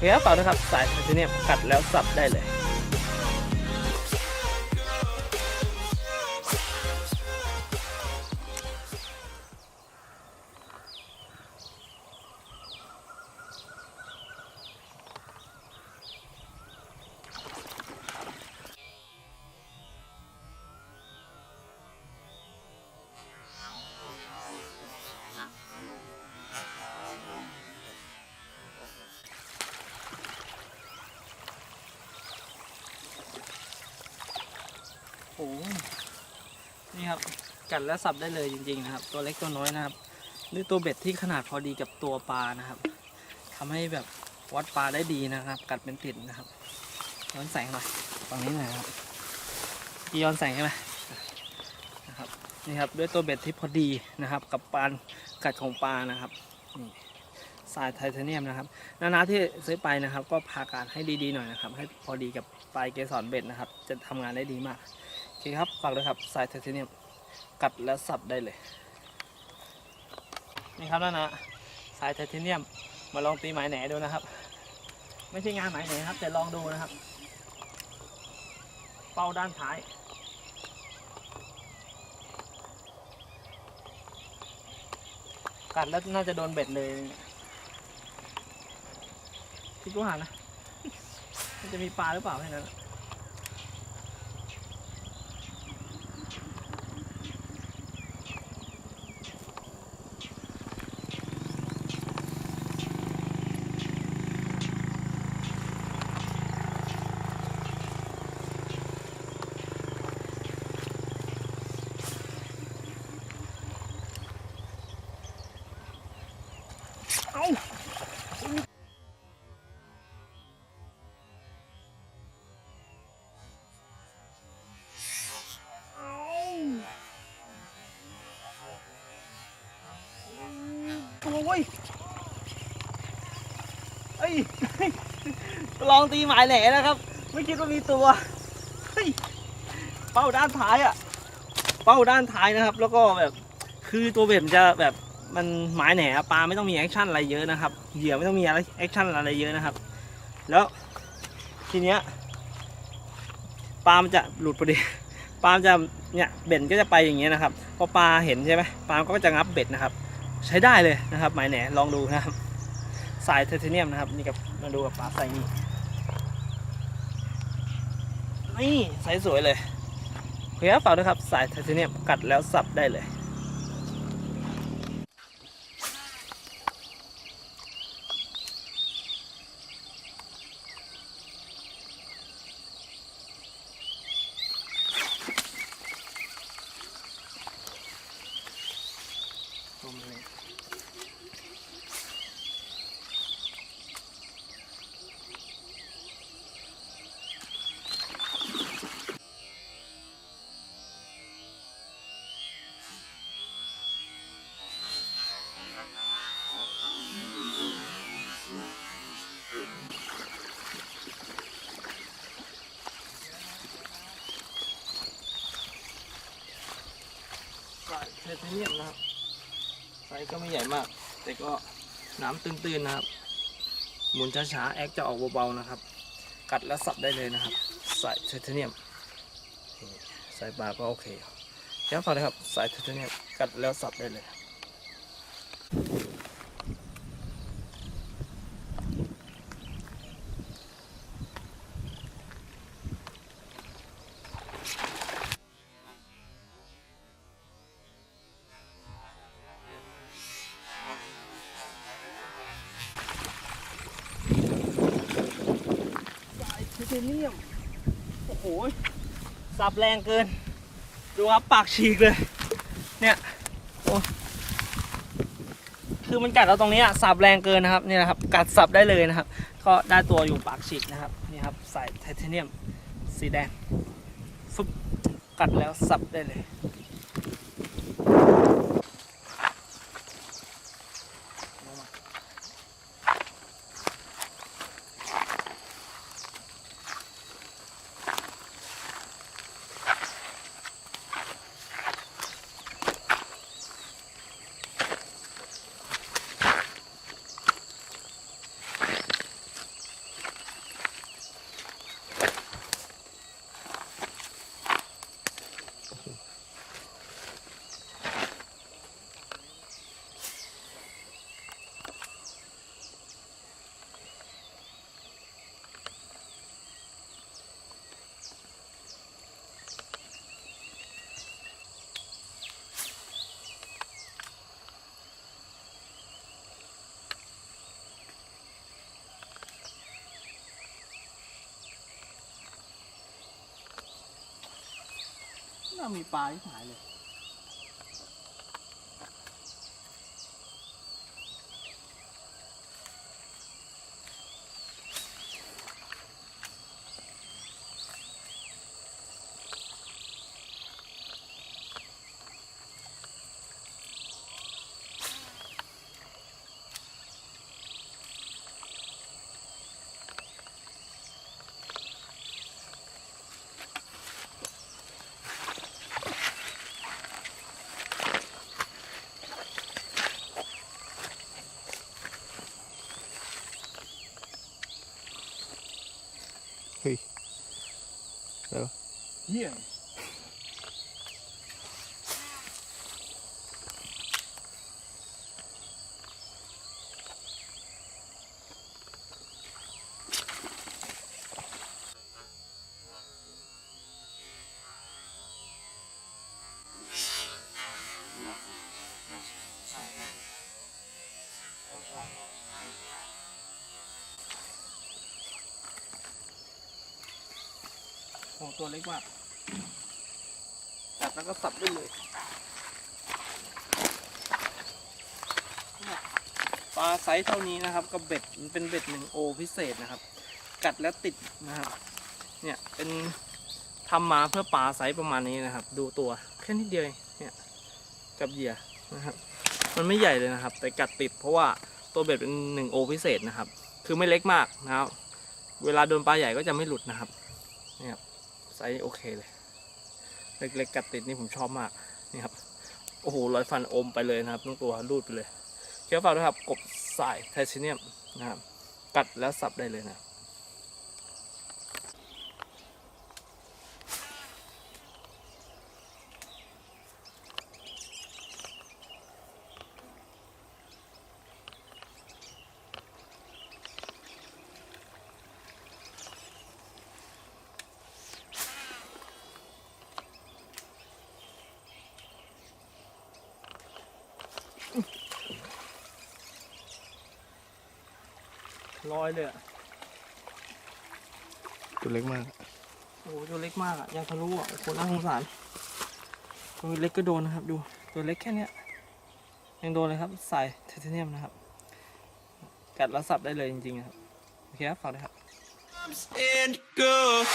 เฮ้ยเปล่านะครับ สายไทเทเนียมกัดแล้วสับได้เลย หนี่ครับกัดแล้วสับได้เลยจริงๆนะครับ ตัวเล็กตัวน้อยนะครับด้วยตัวเบ็ดที่ขนาดพอดีกับตัวปลานะครับทำให้แบบวัดปลาได้ดีนะครับ กัดเป็นติดนะครับย้อนแสงหน่อยฝั่งนี้หน่อยครับย้อนแสงใช่ไหมนะครับนี่ครับด้วยตัวเบ็ดที่พอดีนะครับ กับปลากัดของปลานะครับนี่ทรายไทเทเนียมนะครับนานาที่ซื้อไปนะครับ ก็พาการให้ดีๆหน่อยนะครับ ให้พอดีกับปลายเกสรเบ็ดนะครับ จะทำงานได้ดีมาก เคครับฝากด้วยครับสายไทเทเนียมกัดแล้วสับได้เลย นี่ครับนั่นนะสายไทเทเนียมมาลองตีหมายแหนดูนะครับ ไม่ใช่งานหมายแหนครับ แต่ลองดูนะครับ เป้าด้านท้าย กัดแล้วน่าจะโดนเบ็ดเลยพี่กูหานะมันจะมีปลาหรือเปล่าแค่นั้น เอาโอ้ยเอ้ยลองตีหมายแหลนะครับ ไม่คิดว่ามีตัวเฮ้ยเป้าด้านท้ายอะเป้าด้านท้ายนะครับ แล้วก็แบบคือตัวเบ็ดมันจะแบบมันหมายแหนอะปลาไม่ต้องมีแอคชั่นอะไรเยอะนะครับเหยื่อไม่ต้องมีอะไรแอคชั่นอะไรเยอะนะครับ แล้วทีเนี้ยปลามันจะหลุดพอดีปลาจะเนี่ยเบ็ดก็จะไปอย่างเงี้ยนะครับพอปลาเห็นใช่ไหมปลาก็จะงับเบ็ดนะครับ ใช้ได้เลยนะครับหมายแหนลองดูนะครับสายไทเทเนียมนะครับนี่กับมาดูกับปลาใส่นี่นี่ใสสวยเลยเคครับฝากด้วยครับสายไทเทเนียมกัดแล้วสับได้เลย ปลาเทเทเนียมนะครับไซส์ก็ไม่ใหญ่มาก แต่ก็น้ำตื้นๆนะครับ หมุนช้าๆแอคจะออกเบาๆนะครับ กัดแล้วสับได้เลยนะครับใส่ไทเทเนียมนี่ใส่ปลาก็โอเคแค่ฝากเลยครับใส่ไทเทเนียมกัดแล้วสับได้เลย เทเนียม โอ้โห สับแรงเกิน ดูครับปากฉีกเลย เนี่ยโอ้คือมันกัดเราตรงนี้อะสับแรงเกินนะครับ เนี่ยนะครับ กัดสับได้เลยนะครับ ก็ได้ตัวอยู่ปากฉีกนะครับ นี่ครับใส่ไทเทเนียมสีแดงฟึบกัดแล้วสับได้เลย น่ามีปลาที่หายเลย เยี่ยโอ้ตัวเล็กมาก จับแล้วก็สับได้เลยปลาไซส์เท่านี้นะครับกับเบ็ดมันเป็นเบ็ดหนึ่งโอพิเศษนะครับ กัดแล้วติดนะครับ เนี่ยเป็นทำมาเพื่อปลาไซส์ประมาณนี้นะครับ ดูตัวแค่นิดเดียวเองเนี่ยกับเหยื่อนะครับ มันไม่ใหญ่เลยนะครับ แต่กัดติดเพราะว่าตัวเบ็ดเป็นหนึ่งโอพิเศษนะครับ คือไม่เล็กมากนะครับ เวลาโดนปลาใหญ่ก็จะไม่หลุดนะครับเนี่ยครับ ไซส์โอเคเลย เล็กๆกัดติดนี่ผมชอบมากนี่ครับโอ้โหรอยฟันอมไปเลยนะครับทั้งตัวรูดไปเลยเคี้ยวฝากด้วยครับกบสายไทเทเนียมนะครับกัดแล้วสับได้เลยนะ ลอยเลยอะตัวเล็กมาก โอ้โหตัวเล็กมากอะยังทะลุอะโอ้โหน่าสงสารตัวเล็กก็โดนนะครับ ดูตัวเล็กแค่เนี้ยยังโดนเลยครับสายไทเทเนียมนะครับ กัดแล้วสับได้เลยจริงๆนะครับ โอเคครับฝากด้วยครับ and goes.